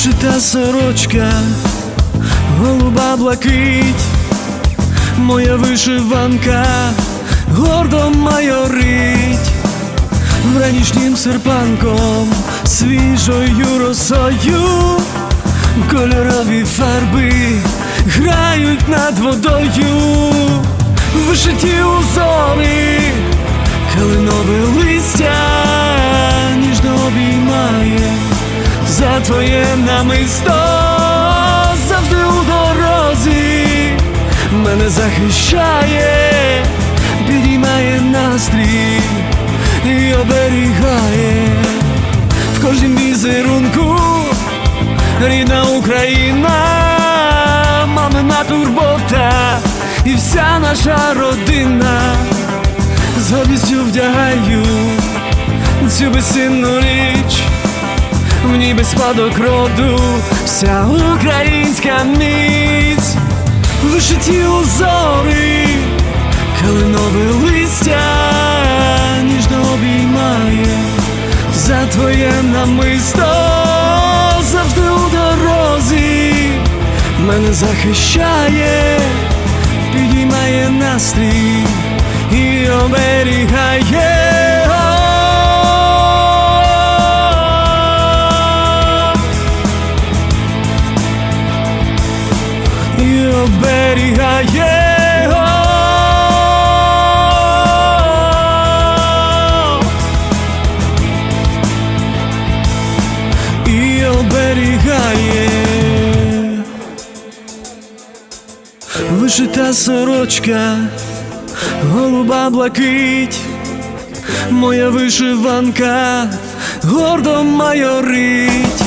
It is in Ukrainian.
вишита сорочка, голуба блакить, моя вишиванка гордо майорить, вранішнім серпанком, свіжою росою, кольорові фарби грають над водою, вишиті узори, калинове за твоє намисто завжди у дорозі. Мене захищає, підіймає настрій і оберігає. В кожнім візерунку рідна Україна, мамина турбота і вся наша родина. З гордістю вдягаю цю безцінну річ в ніби спадок роду, вся українська міць, вишиті узори, калинове листя ніжно обіймає. За твоє намисто завжди у дорозі. Мене захищає, підіймає настрій і оберігає. Оберігає. І оберігає. Вишита сорочка, голуба блакить, моя вишиванка гордо майорить,